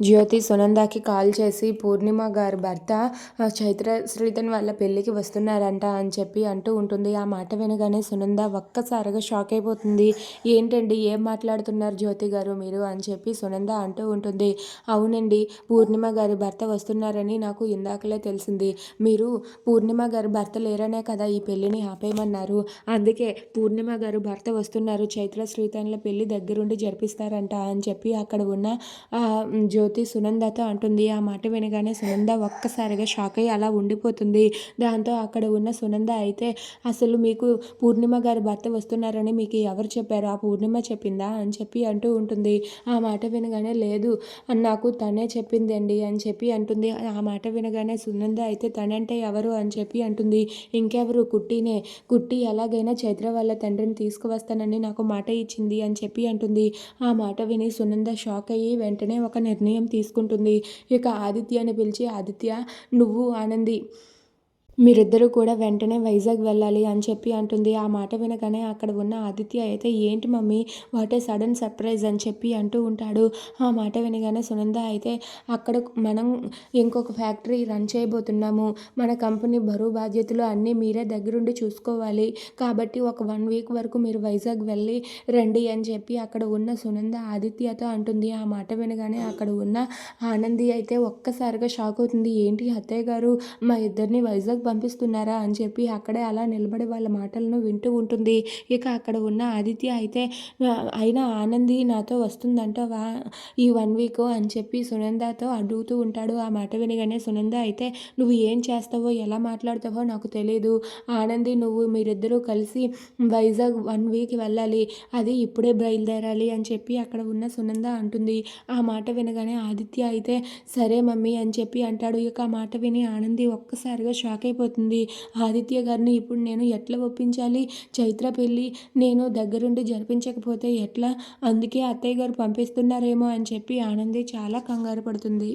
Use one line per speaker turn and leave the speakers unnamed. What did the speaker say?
జ్యోతి సునందాకి call చేసి పూర్ణిమ గారి భర్త చైత్ర శ్రీధన్ వాళ్ళ పెళ్ళికి వస్తున్నారంట అని చెప్పి అంటూ ఉంటుంది. ఆ మాట వినగానే సునంద ఒక్కసారిగా షాక్ అయిపోతుంది. ఏంటండి ఏం మాట్లాడుతున్నారు జ్యోతి గారు మీరు? అని చెప్పి సునంద అంటూ ఉంటుంది. అవునండి పూర్ణిమ గారి భర్త వస్తున్నారని నాకు ఇందాకలే తెలిసింది. మీరు పూర్ణిమ గారి భర్త లేరనే కదా ఈ పెళ్ళిని ఆపేయమన్నారు. అందుకే పూర్ణిమ గారు భర్త వస్తున్నారు చైత్ర శ్రీధన్ల పెళ్ళి దగ్గరుండి జరిపిస్తారంట అని చెప్పి అక్కడ ఉన్న జ్యోతి జ్యోతి సునందతో అంటుంది. ఆ మాట వినగానే సునంద ఒక్కసారిగా షాక్ అయ్యి అలా ఉండిపోతుంది. దాంతో అక్కడ ఉన్న సునంద అయితే అసలు మీకు పూర్ణిమ గారి భర్త వస్తున్నారని మీకు ఎవరు చెప్పారు? ఆ పూర్ణిమ చెప్పిందా? అని చెప్పి అంటూ ఉంటుంది. ఆ మాట వినగానే లేదు నాకు తనే చెప్పింది అండి అని చెప్పి అంటుంది. ఆ మాట వినగానే సునంద అయితే తనంటే ఎవరు? అని చెప్పి అంటుంది. ఇంకెవరు? కుట్టినే. కుట్టి ఎలాగైనా చైత్ర వాళ్ళ తండ్రిని తీసుకువస్తానని నాకు మాట ఇచ్చింది అని చెప్పి అంటుంది. ఆ మాట విని సునంద షాక్ అయ్యి వెంటనే ఒక నిర్ణయం నిర్ణయం తీసుకుంటుంది. ఇక ఆదిత్యని పిలిచి ఆదిత్య నువ్వు ఆనంది మీరిద్దరూ కూడా వెంటనే వైజాగ్ వెళ్ళాలి అని చెప్పి అంటుంది. ఆ మాట వినగానే అక్కడ ఉన్న ఆదిత్య అయితే ఏంటి mummy what a sudden surprise అని చెప్పి అంటూ ఉంటాడు. ఆ మాట వినగానే సునంద అయితే అక్కడ మనం ఇంకొక ఫ్యాక్టరీ రన్ చేయబోతున్నాము. మన కంపెనీ బరువు బాధ్యతలు అన్నీ మీరే దగ్గరుండి చూసుకోవాలి. కాబట్టి ఒక వన్ వీక్ వరకు మీరు వైజాగ్ వెళ్ళి రండి అని చెప్పి అక్కడ ఉన్న సునంద ఆదిత్యతో అంటుంది. ఆ మాట వినగానే అక్కడ ఉన్న ఆనంది అయితే ఒక్కసారిగా షాక్ అవుతుంది. ఏంటి అత్తయ్య గారు మా ఇద్దరిని వైజాగ్ పంపిస్తున్నారా అని చెప్పి అక్కడే అలా నిలబడి వాళ్ళ మాటలను వింటూ ఉంటుంది. ఇక అక్కడ ఉన్న ఆదిత్య అయితే అయినా ఆనంది నాతో వస్తుందంటావా ఈ వన్ వీక్? అని చెప్పి సునందతో అడుగుతూ ఉంటాడు. ఆ మాట వినగానే సునంద అయితే నువ్వు ఏం చేస్తావో ఎలా మాట్లాడతావో నాకు తెలియదు ఆనంది నువ్వు మీరిద్దరూ కలిసి వైజాగ్ వన్ వీక్ వెళ్ళాలి. అది ఇప్పుడే బయలుదేరాలి అని చెప్పి అక్కడ ఉన్న సునంద అంటుంది. ఆ మాట వినగానే ఆదిత్య అయితే సరే మమ్మీ అని చెప్పి అంటాడు. ఇక ఆ మాట విని ఆనంది ఒక్కసారిగా షాక్ అయిపోతుంది అయిపోతుంది. ఆదిత్య గారిని ఇప్పుడు నేను ఎట్లా ఒప్పించాలి? చైత్ర పెళ్ళి నేను దగ్గరుండి జరిపించకపోతే ఎట్లా? అందుకే అత్తయ్య గారు పంపిస్తున్నారేమో అని చెప్పి ఆనంది చాలా కంగారు పడుతుంది.